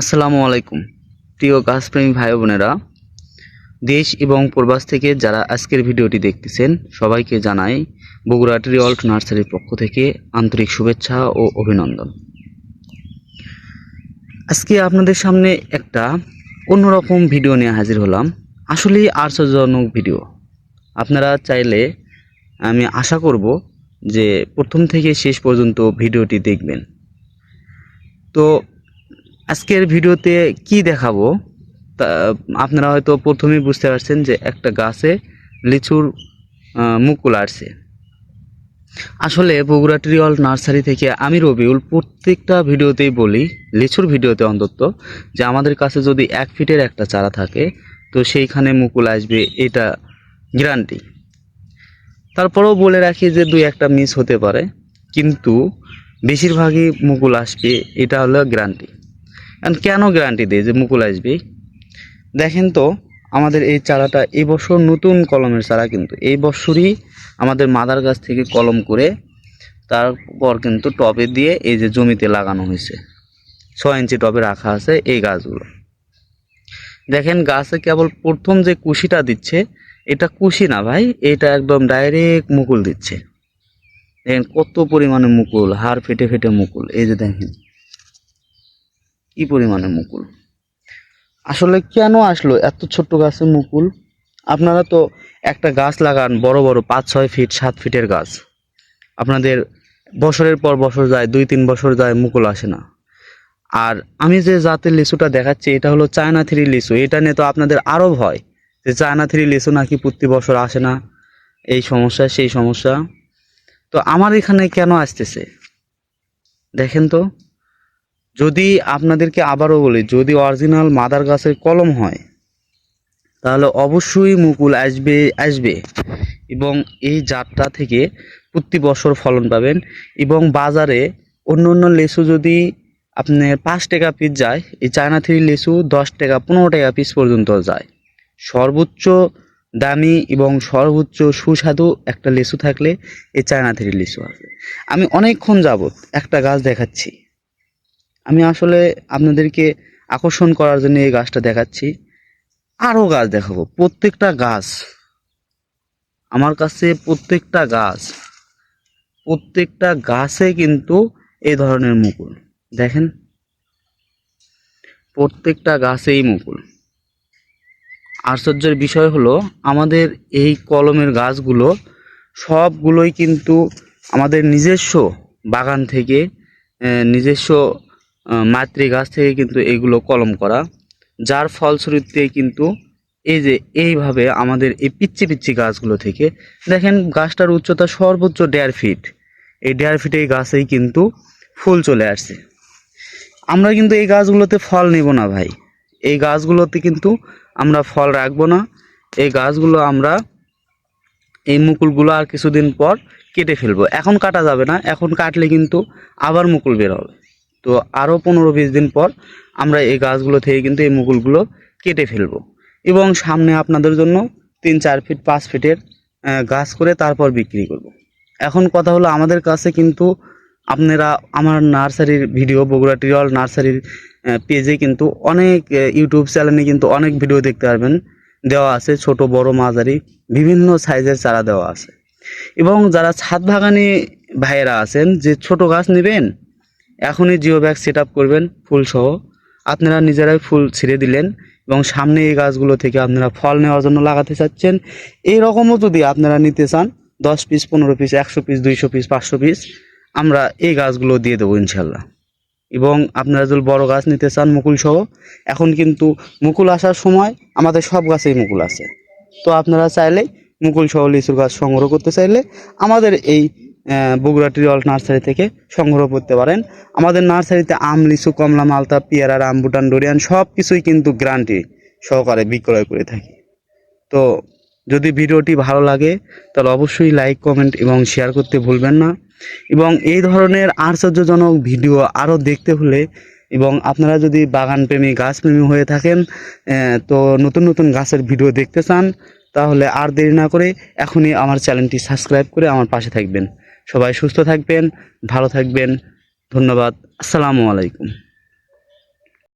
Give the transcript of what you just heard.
আসসালামু আলাইকুম। প্রিয় গাছপ্রেমী ভাই বোনেরা, দেশ এবং প্রবাস থেকে যারা আজকের ভিডিওটি দেখতেছেন, সবাইকে জানাই বগুড়া ট্রি অল্ট নার্সারির পক্ষ থেকে আন্তরিক শুভেচ্ছা ও অভিনন্দন। আজকে আপনাদের সামনে একটা অন্যরকম ভিডিও নিয়ে হাজির হলাম। আসলেই আশ্চর্যজনক ভিডিও। আপনারা চাইলে আমি আশা করব যে প্রথম থেকে শেষ পর্যন্ত ভিডিওটি দেখবেন। তো আজকের ভিডিওতে কি দেখাবো? তা, আপনারা হয়তো প্রথমেই বুঝতে পারছেন যে একটা গাছে লিচুর মুকুল আসছে আসলে বগুড়া ট্রিওল নার্সারি থেকে আমি রবিউল প্রত্যেকটা ভিডিওতেই বলি, লিচুর ভিডিওতে অন্তত, যে আমাদের কাছে যদি এক ফিটের একটা চারা থাকে, তো সেইখানে মুকুল আসবে এটা গ্যারান্টি। তারপরেও বলে রাখি যে দুই একটা মিস হতে পারে, কিন্তু বেশিরভাগই মুকুল আসবে এটা হলো গ্যারান্টি। এখন কেন গ্যারান্টি দেয় যে মুকুল আসবে? দেখেন তো, আমাদের এই চারাটা এই বছর নতুন কলমের চারা কিন্তু। এই বছরই আমাদের মাদার গাছ থেকে কলম করে তারপর কিন্তু টবে দিয়ে এই যে জমিতে লাগানো হয়েছে। ছয় ইঞ্চি টবে রাখা আছে এই গাছগুলো। দেখেন গাছে কেবল প্রথম যে কুশিটা দিচ্ছে, এটা কুশি না ভাই, এটা একদম ডাইরেক্ট মুকুল দিচ্ছে। দেখেন কত পরিমাণে মুকুল, হাড় ফেটে ফেটে মুকুল, এই যে দেখেন। কি পরিমাণে মুকুল? আসলে কেন আসলো? এত ছোট্ট গাছে মুকুল? আপনারা তো একটা গাছ লাগান, বড় বড়, পাঁচ, ছয় ফিট, সাত ফিটের গাছ। আপনাদের বছরের পর বছর যায়, দুই, তিন বছর যায়, মুকুল আসে না। আর আমি যে জাতের লিচুটা দেখাচ্ছি, এটা হলো চায়না থ্রি লিচু। এটা নিয়ে তো আপনাদের আরও ভয় যে চায়না থ্রি লিচু নাকি প্রতি বছর আসে না। এই সমস্যা, সেই সমস্যা। তো আমার এখানে কেন আসতেছে? দেখেন তো। যদি আপনাদেরকে আবারও বলি, যদি অরিজিনাল মাদার গাছের কলম হয়, তাহলে অবশ্যই মুকুল আসবে আসবে। এবং এই জাতটা থেকে প্রতি বছর ফলন পাবেন। এবং বাজারে অন্য অন্য লেচু যদি আপনার পাঁচ টাকা পিস যায়, এই চায়না থ্রি লেচু দশ টাকা, পনেরো টাকা পিস পর্যন্ত যায়। সর্বোচ্চ দামি এবং সর্বোচ্চ সুস্বাদু একটা লেচু থাকলে এই চায়না থ্রি লেচু আছে। আমি অনেকক্ষণ যাবত একটা গাছ দেখাচ্ছি। আমি আসলে আপনাদেরকে আকর্ষণ করার জন্য এই গাছটা দেখাচ্ছি। আরও গাছ দেখাবো। প্রত্যেকটা গাছ, আমার কাছে প্রত্যেকটা গাছ, প্রত্যেকটা গাছে কিন্তু এই ধরনের মুকুল। দেখেন, প্রত্যেকটা গাছেই মুকুল। আশ্চর্যের বিষয় হলো, আমাদের এই কলমের গাছগুলো সবগুলোই কিন্তু আমাদের নিজস্ব বাগান থেকে নিজস্ব আহ, মাতৃ গাছ থেকে কিন্তু এগুলো কলম করা যার ফলশ্রুতিতে কিন্তু এই যে এইভাবে আমাদের এই পিচ্ছি পিচ্ছি গাছগুলো থেকে দেখেন গাছটার উচ্চতা সর্বোচ্চ দেড় ফিট এই দেড় ফিট এই গাছেই কিন্তু ফুল চলে আসছে। আমরা কিন্তু এই গাছগুলোতে ফল নেব না ভাই এই গাছগুলোতে কিন্তু আমরা ফল রাখব না এই গাছগুলো আমরা এই মুকুলগুলো আর কিছুদিন পর কেটে ফেলব। এখন কাটা যাবে না এখন কাটলে কিন্তু আবার মুকুল বের হবে। তো আরও পনেরো বিশ দিন পর আমরা এই গাছগুলো থেকে কিন্তু এই মুকুলগুলো কেটে ফেলব। এবং সামনে আপনাদের জন্য তিন, চার ফিট পাঁচ ফিটের গাছ করে তারপর বিক্রি করব। এখন কথা হলো আমাদের কাছে কিন্তু আপনারা আমার নার্সারির ভিডিও, বগুড়া টিরল নার্সারির পেজে কিন্তু অনেক ইউটিউব চ্যানেলে কিন্তু অনেক ভিডিও দেখতে পারবেন। দেওয়া আছে ছোট, বড়, মাঝারি, বিভিন্ন সাইজের চারা দেওয়া আছে। এবং যারা ছাদ বাগানে ভাইয়েরা আছেন, যে ছোট গাছ নেবেন এখনই জিও ব্যাগ সেট আপ করবেন ফুল সহ। আপনারা নিজেরাই ফুল ছিঁড়ে দিলেন এবং সামনে এই গাছগুলো থেকে আপনারা ফল নেওয়ার জন্য লাগাতে চাচ্ছেন। এই রকমও যদি আপনারা নিতে চান, দশ পিস পনেরো পিস একশো পিস দুইশো পিস পাঁচশো পিস আমরা এই গাছগুলো দিয়ে দেবো ইনশাল্লাহ এবং আপনারা যদি বড় গাছ নিতে চান, মুকুল সহ, এখন কিন্তু মুকুল আসার সময় আমাদের সব গাছেই মুকুল আছে। তো আপনারা চাইলে মুকুল সহ লিচুর গাছ সংগ্রহ করতে চাইলে আমাদের এই বগুড়া ট্রিওল নার্সারি থেকে সংগ্রহ করতে পারেন। আমাদের নার্সারিতে আম, লিচু, কমলা, মালতা, পেয়ারা, রামবুটান, ডোরিয়ান সব কিছুই কিন্তু গ্রান্টি সহকারে বিক্রয় করে থাকি। তো যদি ভিডিওটি ভালো লাগে, তাহলে অবশ্যই লাইক, কমেন্ট এবং শেয়ার করতে ভুলবেন না। এবং এই ধরনের আশ্চর্যজনক ভিডিও আরও দেখতে হলে এবং আপনারা যদি বাগানপ্রেমী, গাছপ্রেমী হয়ে থাকেন তো নতুন নতুন গাছের ভিডিও দেখতে চান, তাহলে আর দেরি না করে এখনই আমার চ্যানেলটি সাবস্ক্রাইব করে আমার পাশে থাকবেন। সবাই সুস্থ থাকবেন ভালো থাকবেন। ধন্যবাদ। আসসালামু আলাইকুম।